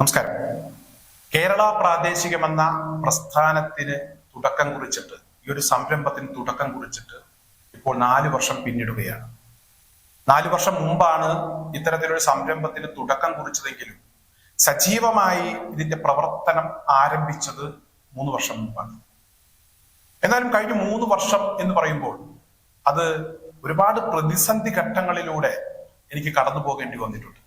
നമസ്കാരം. കേരള പ്രാദേശികമെന്ന പ്രസ്ഥാനത്തിന് തുടക്കം കുറിച്ചിട്ട് ഈ ഒരു സംരംഭത്തിന് തുടക്കം കുറിച്ചിട്ട് ഇപ്പോൾ നാല് വർഷം പിന്നിടുകയാണ്. നാല് വർഷം മുമ്പാണ് ഇത്തരത്തിലൊരു സംരംഭത്തിന് തുടക്കം കുറിച്ചതെങ്കിലും സജീവമായി ഇതിന്റെ പ്രവർത്തനം ആരംഭിച്ചത് മൂന്ന് വർഷം മുമ്പാണ്. എന്നാലും കഴിഞ്ഞ മൂന്ന് വർഷം എന്ന് പറയുമ്പോൾ അത് ഒരുപാട് പ്രതിസന്ധി ഘട്ടങ്ങളിലൂടെ എനിക്ക് കടന്നു പോകേണ്ടി വന്നിട്ടുണ്ട്.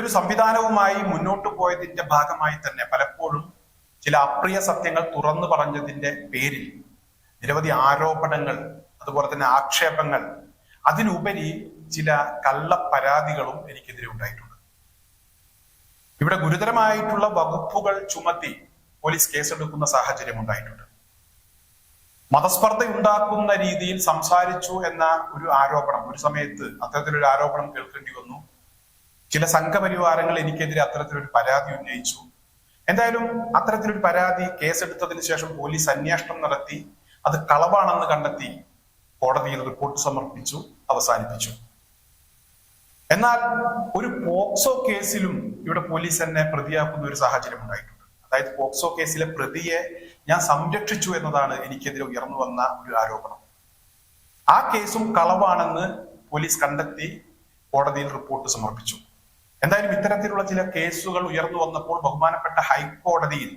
ഒരു സംവിധാനവുമായി മുന്നോട്ട് പോയതിന്റെ ഭാഗമായി തന്നെ പലപ്പോഴും ചില അപ്രിയ സത്യങ്ങൾ തുറന്നു പറഞ്ഞതിന്റെ പേരിൽ നിരവധി ആരോപണങ്ങൾ അതുപോലെ തന്നെ ആക്ഷേപങ്ങൾ അതിനുപരി ചില കള്ള പരാതികളും എനിക്കെതിരെ ഉണ്ടായിട്ടുണ്ട്. ഇവിടെ ഗുരുതരമായിട്ടുള്ള വകുപ്പുകൾ ചുമത്തി പോലീസ് കേസെടുക്കുന്ന സാഹചര്യം ഉണ്ടായിട്ടുണ്ട്. മതസ്പർദ്ധ ഉണ്ടാക്കുന്ന രീതിയിൽ സംസാരിച്ചു എന്ന ഒരു ആരോപണം ഒരു സമയത്ത് അത്തരത്തിലൊരു ആരോപണം കേൾക്കേണ്ടി വന്നു. ചില സംഘപരിവാരങ്ങൾ എനിക്കെതിരെ അത്തരത്തിലൊരു പരാതി ഉന്നയിച്ചു. എന്തായാലും അത്തരത്തിലൊരു പരാതി കേസെടുത്തതിന് ശേഷം പോലീസ് അന്വേഷണം നടത്തി അത് കളവാണെന്ന് കണ്ടെത്തി കോടതിയിൽ റിപ്പോർട്ട് സമർപ്പിച്ചു അവസാനിപ്പിച്ചു. എന്നാൽ ഒരു പോക്സോ കേസിലും ഇവിടെ പോലീസ് എന്നെ പ്രതിയാക്കുന്ന ഒരു സാഹചര്യം ഉണ്ടായിട്ടുണ്ട്. അതായത് പോക്സോ കേസിലെ പ്രതിയെ ഞാൻ സംരക്ഷിച്ചു എന്നതാണ് എനിക്കെതിരെ ഉയർന്നു വന്ന ഒരു ആരോപണം. ആ കേസും കളവാണെന്ന് പോലീസ് കണ്ടെത്തി കോടതിയിൽ റിപ്പോർട്ട് സമർപ്പിച്ചു. എന്തായാലും ഇത്തരത്തിലുള്ള ചില കേസുകൾ ഉയർന്നു വന്നപ്പോൾ ബഹുമാനപ്പെട്ട ഹൈക്കോടതിയിൽ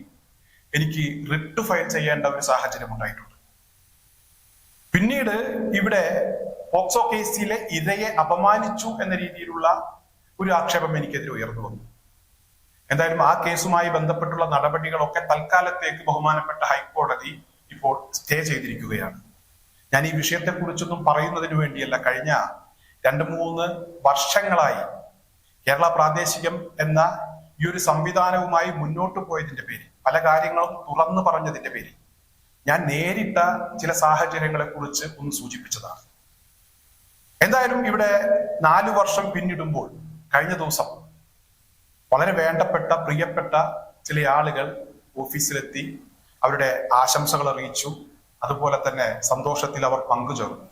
എനിക്ക് റിട്ട് ഫയൽ ചെയ്യേണ്ട ഒരു സാഹചര്യം ഉണ്ടായിട്ടുണ്ട്. പിന്നീട് ഇവിടെ പോക്സോ കേസിലെ ഇരയെ അപമാനിച്ചു എന്ന രീതിയിലുള്ള ഒരു ആക്ഷേപം എനിക്കെതിരെ ഉയർന്നു വന്നു. എന്തായാലും ആ കേസുമായി ബന്ധപ്പെട്ടുള്ള നടപടികളൊക്കെ തൽക്കാലത്തേക്ക് ബഹുമാനപ്പെട്ട ഹൈക്കോടതി ഇപ്പോൾ സ്റ്റേ ചെയ്തിരിക്കുകയാണ്. ഞാൻ ഈ വിഷയത്തെക്കുറിച്ചൊന്നും പറയുന്നതിന് വേണ്ടിയല്ല കഴിഞ്ഞ രണ്ട് മൂന്ന് വർഷങ്ങളായി കേരള പ്രാദേശികം എന്ന ഈ ഒരു സംവിധാനവുമായി മുന്നോട്ട് പോയതിന്റെ പേര് പല കാര്യങ്ങളും തുറന്നു പറഞ്ഞതിന്റെ പേര് ഞാൻ നേരിട്ട ചില സാഹചര്യങ്ങളെ കുറിച്ച് ഒന്ന് സൂചിപ്പിച്ചതാണ്. എന്തായാലും ഇവിടെ നാലു വർഷം പിന്നിടുമ്പോൾ കഴിഞ്ഞ ദിവസം വളരെ വേണ്ടപ്പെട്ട പ്രിയപ്പെട്ട ചില ആളുകൾ ഓഫീസിലെത്തി അവരുടെ ആശംസകൾ അറിയിച്ചു. അതുപോലെ തന്നെ സന്തോഷത്തിൽ അവർ പങ്കുചേർന്നു.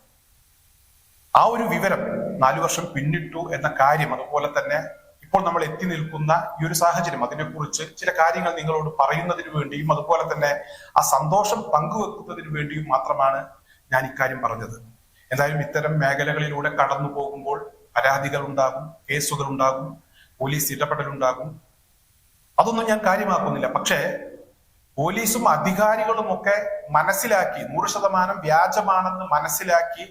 ആ ഒരു വിവരം നാലു വർഷം പിന്നിട്ടു എന്ന കാര്യം അതുപോലെ തന്നെ ഇപ്പോൾ നമ്മൾ എത്തി നിൽക്കുന്ന ഈ ഒരു സാഹചര്യം അതിനെക്കുറിച്ച് ചില കാര്യങ്ങൾ നിങ്ങളോട് പറയുന്നതിന് വേണ്ടിയും അതുപോലെ തന്നെ ആ സന്തോഷം പങ്കുവെക്കുന്നതിന് വേണ്ടിയും മാത്രമാണ് ഞാൻ ഇക്കാര്യം പറഞ്ഞത്. എന്തായാലും ഇത്തരം മേഖലകളിലൂടെ കടന്നു പോകുമ്പോൾ പരാതികൾ ഉണ്ടാകും കേസുകൾ ഉണ്ടാകും പോലീസ് ഇടപെടലുണ്ടാകും അതൊന്നും ഞാൻ കാര്യമാക്കുന്നില്ല. പക്ഷേ പോലീസും അധികാരികളും ഒക്കെ മനസ്സിലാക്കി നൂറ് ശതമാനം വ്യാജമാണെന്ന് മനസ്സിലാക്കി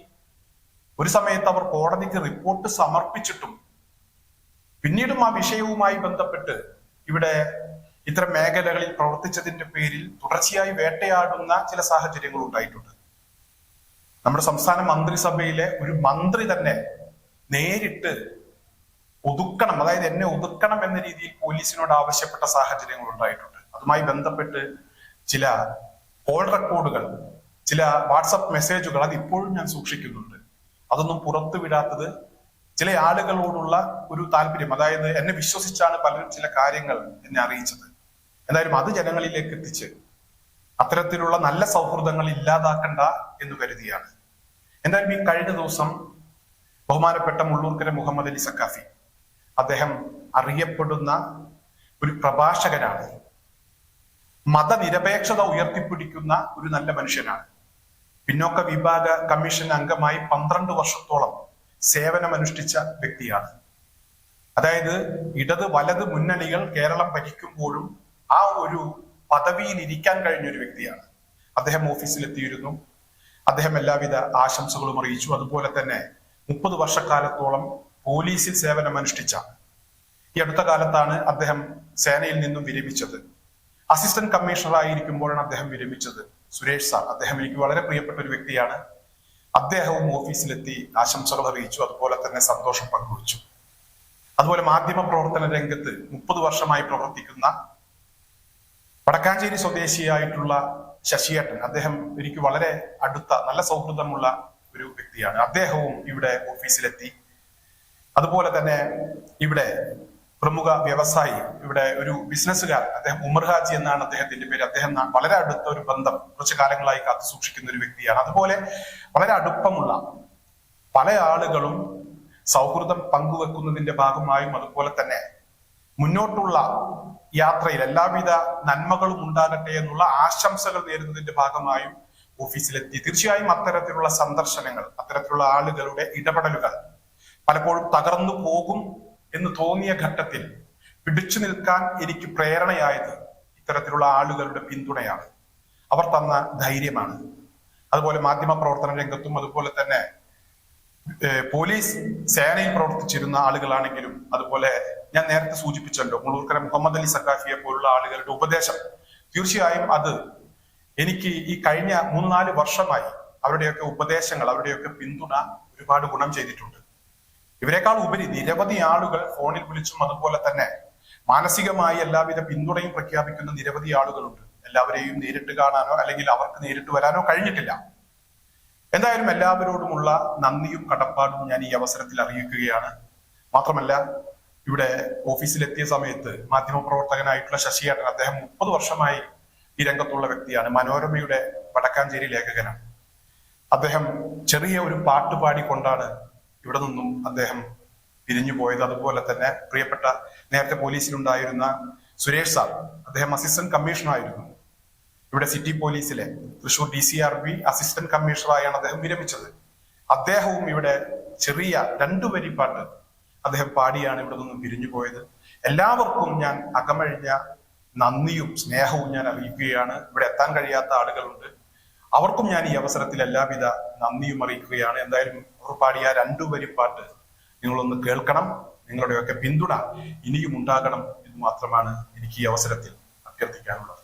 ഒരു സമയത്ത് അവർ കോടതിക്ക് റിപ്പോർട്ട് സമർപ്പിച്ചിട്ടും പിന്നീടും ആ വിഷയവുമായി ബന്ധപ്പെട്ട് ഇവിടെ ഇത്തരം മേഖലകളിൽ പ്രവർത്തിച്ചതിന്റെ പേരിൽ തുടർച്ചയായി വേട്ടയാടുന്ന ചില സാഹചര്യങ്ങൾ ഉണ്ടായിട്ടുണ്ട്. നമ്മുടെ സംസ്ഥാന മന്ത്രിസഭയിലെ ഒരു മന്ത്രി തന്നെ നേരിട്ട് ഒതുക്കണം അതായത് എന്നെ ഒതുക്കണം എന്ന രീതിയിൽ പോലീസിനോട് ആവശ്യപ്പെട്ട സാഹചര്യങ്ങൾ ഉണ്ടായിട്ടുണ്ട്. അതുമായി ബന്ധപ്പെട്ട് ചില കോൾ റെക്കോർഡുകൾ ചില വാട്സപ്പ് മെസ്സേജുകൾ അത് ഇപ്പോഴും ഞാൻ സൂക്ഷിക്കുന്നുണ്ട്. അതൊന്നും പുറത്തു വിടാത്തത് ചില ആളുകളോടുള്ള ഒരു താല്പര്യം. അതായത് എന്നെ വിശ്വസിച്ചാണ് പലരും ചില കാര്യങ്ങൾ എന്നെ അറിയിച്ചത്. എന്തായാലും അത് ജനങ്ങളിലേക്ക് എത്തിച്ച് അത്തരത്തിലുള്ള നല്ല സൗഹൃദങ്ങൾ ഇല്ലാതാക്കണ്ട എന്ന് കരുതിയാണ്. എന്തായാലും ഈ കഴിഞ്ഞ ദിവസം ബഹുമാനപ്പെട്ട മുള്ളൂർക്കര മുഹമ്മദ് അലി സക്കാഫി അദ്ദേഹം അറിയപ്പെടുന്ന ഒരു പ്രഭാഷകനാണ്. മതനിരപേക്ഷത ഉയർത്തിപ്പിടിക്കുന്ന ഒരു നല്ല മനുഷ്യനാണ്. പിന്നോക്ക വിഭാഗ കമ്മീഷൻ അംഗമായി പന്ത്രണ്ട് വർഷത്തോളം സേവനമനുഷ്ഠിച്ച വ്യക്തിയാണ്. അതായത് ഇടത് വലത് മുന്നണികൾ കേരളം ഭരിക്കുമ്പോഴും ആ ഒരു പദവിയിൽ ഇരിക്കാൻ കഴിഞ്ഞ ഒരു വ്യക്തിയാണ്. അദ്ദേഹം ഓഫീസിലെത്തിയിരുന്നു അദ്ദേഹം എല്ലാവിധ ആശംസകളും അറിയിച്ചു. അതുപോലെ തന്നെ മുപ്പത് വർഷക്കാലത്തോളം പോലീസിൽ സേവനമനുഷ്ഠിച്ച ഈ അടുത്ത കാലത്താണ് അദ്ദേഹം സേനയിൽ നിന്നും വിരമിച്ചത്. അസിസ്റ്റന്റ് കമ്മീഷണർ ആയിരിക്കുമ്പോഴാണ് അദ്ദേഹം വിരമിച്ചത്. സുരേഷ് സാർ അദ്ദേഹം എനിക്ക് വളരെ പ്രിയപ്പെട്ട ഒരു വ്യക്തിയാണ്. അദ്ദേഹവും ഓഫീസിലെത്തി ആശംസകൾ അറിയിച്ചു. അതുപോലെ തന്നെ സന്തോഷം പങ്കുവച്ചു. അതുപോലെ മാധ്യമ പ്രവർത്തന രംഗത്ത് മുപ്പത് വർഷമായി പ്രവർത്തിക്കുന്ന വടക്കാഞ്ചേരി സ്വദേശിയായിട്ടുള്ള ശശിയേട്ടൻ അദ്ദേഹം എനിക്ക് വളരെ അടുത്ത നല്ല സൗഹൃദമുള്ള ഒരു വ്യക്തിയാണ്. അദ്ദേഹവും ഇവിടെ ഓഫീസിലെത്തി. അതുപോലെ തന്നെ ഇവിടെ പ്രമുഖ വ്യവസായി ഇവിടെ ഒരു ബിസിനസ്സുകാരൻ അദ്ദേഹം ഉമർ ഹാജി എന്നാണ് അദ്ദേഹത്തിന്റെ പേര്. അദ്ദേഹം വളരെ അടുത്ത ഒരു ബന്ധം കുറച്ചു കാലങ്ങളായി കാത്തു സൂക്ഷിക്കുന്ന ഒരു വ്യക്തിയാണ്. അതുപോലെ വളരെ അടുപ്പമുള്ള പല ആളുകളും സൗഹൃദം പങ്കുവെക്കുന്നതിന്റെ ഭാഗമായും അതുപോലെ തന്നെ മുന്നോട്ടുള്ള യാത്രയിൽ എല്ലാവിധ നന്മകളും ഉണ്ടാകട്ടെ എന്നുള്ള ആശംസകൾ നേരുന്നതിന്റെ ഭാഗമായും ഓഫീസിലെത്തി. തീർച്ചയായും അത്തരത്തിലുള്ള സന്ദർശനങ്ങൾ അത്തരത്തിലുള്ള ആളുകളുടെ ഇടപെടലുകൾ പലപ്പോഴും തകർന്നു പോകും എന്ന് തോന്നിയ ഘട്ടത്തിൽ പിടിച്ചു നിൽക്കാൻ എനിക്ക് പ്രേരണയായത് ഇത്തരത്തിലുള്ള ആളുകളുടെ പിന്തുണയാണ്. അവർ തന്ന ധൈര്യമാണ്. അതുപോലെ മാധ്യമ പ്രവർത്തന രംഗത്തും അതുപോലെ തന്നെ പോലീസ് സേനയിൽ പ്രവർത്തിച്ചിരുന്ന ആളുകളാണെങ്കിലും അതുപോലെ ഞാൻ നേരത്തെ സൂചിപ്പിച്ചല്ലോ മുളൂർക്കര മുഹമ്മദ് അലി സക്കാഫിയെ പോലുള്ള ആളുകളുടെ ഉപദേശം. തീർച്ചയായും അത് എനിക്ക് ഈ കഴിഞ്ഞ മൂന്ന് നാല് വർഷമായി അവരുടെയൊക്കെ ഉപദേശങ്ങൾ അവരുടെയൊക്കെ പിന്തുണ ഒരുപാട് ഗുണം ചെയ്തിട്ടുണ്ട്. ഇവരെക്കാൾ ഉപരി നിരവധി ആളുകൾ ഫോണിൽ വിളിച്ചും അതുപോലെ തന്നെ മാനസികമായി എല്ലാവിധ പിന്തുണയും പ്രഖ്യാപിക്കുന്ന നിരവധി ആളുകളുണ്ട്. എല്ലാവരെയും നേരിട്ട് കാണാനോ അല്ലെങ്കിൽ അവർക്ക് നേരിട്ട് വരാനോ കഴിഞ്ഞിട്ടില്ല. എന്തായാലും എല്ലാവരോടുമുള്ള നന്ദിയും കടപ്പാടും ഞാൻ ഈ അവസരത്തിൽ അറിയിക്കുകയാണ്. മാത്രമല്ല ഇവിടെ ഓഫീസിലെത്തിയ സമയത്ത് മാധ്യമപ്രവർത്തകനായിട്ടുള്ള ശശിയേട്ടൻ അദ്ദേഹം മുപ്പത് വർഷമായി ഈ രംഗത്തുള്ള വ്യക്തിയാണ്. മനോരമയുടെ വടക്കാഞ്ചേരി ലേഖകനാണ്. അദ്ദേഹം ചെറിയ ഒരു പാട്ട് പാടിക്കൊണ്ടാണ് ഇവിടെ നിന്നും അദ്ദേഹം പിരിഞ്ഞു പോയത്. അതുപോലെ തന്നെ പ്രിയപ്പെട്ട നേരത്തെ പോലീസിലുണ്ടായിരുന്ന സുരേഷ് സാർ അദ്ദേഹം അസിസ്റ്റന്റ് കമ്മീഷണറായിരുന്നു ഇവിടെ സിറ്റി പോലീസിലെ Thrissur D C R B assistant കമ്മീഷണറായാണ് അദ്ദേഹം വിരമിച്ചത്. അദ്ദേഹവും ഇവിടെ ചെറിയ രണ്ടു വരി പാട്ട് അദ്ദേഹം പാടിയാണ് ഇവിടെ നിന്നും പിരിഞ്ഞു പോയത്. എല്ലാവർക്കും ഞാൻ അകമഴിഞ്ഞ നന്ദിയും സ്നേഹവും ഞാൻ അറിയിക്കുകയാണ്. ഇവിടെ എത്താൻ കഴിയാത്ത ആളുകളുണ്ട്. അവർക്കും ഞാൻ ഈ അവസരത്തിൽ എല്ലാവിധ നന്ദിയും അറിയിക്കുകയാണ്. എന്തായാലും പാടിയ രണ്ടു വരി പാട്ട് നിങ്ങളൊന്ന് കേൾക്കണം നിങ്ങളുടെയൊക്കെ പിന്തുണ ഇനിയും ഉണ്ടാകണം എന്ന് മാത്രമാണ് എനിക്ക് ഈ അവസരത്തിൽ അഭ്യർത്ഥിക്കാനുള്ളത്.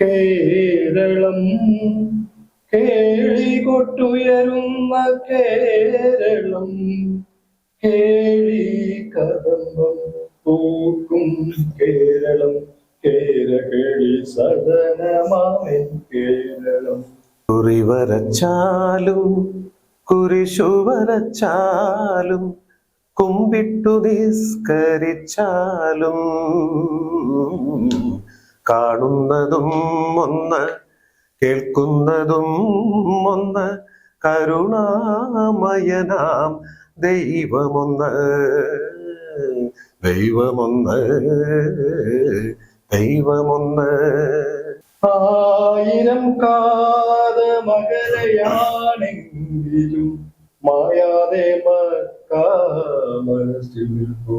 കേരളം കേളികൊട്ടുയരുന്ന കേരളം കേളി കദംബം പൂക്കും കേരളം കേരകളി സദനമാമൻ കേരളം. കുറി വരച്ചാലും കുരിശു വരച്ചാലും കുമ്പിട്ടു നിസ്കരിച്ചാലും കാണുന്നതും ഒന്ന് കേൾക്കുന്നതും ഒന്ന് കരുണാമയനാം ദൈവമൊന്ന് ദൈവമൊന്ന് ദൈവമൊന്ന്. ആയിരം കാത മകരയാണെങ്കിലും മായാതെ മക്കാ മനസ്സിൽ പോ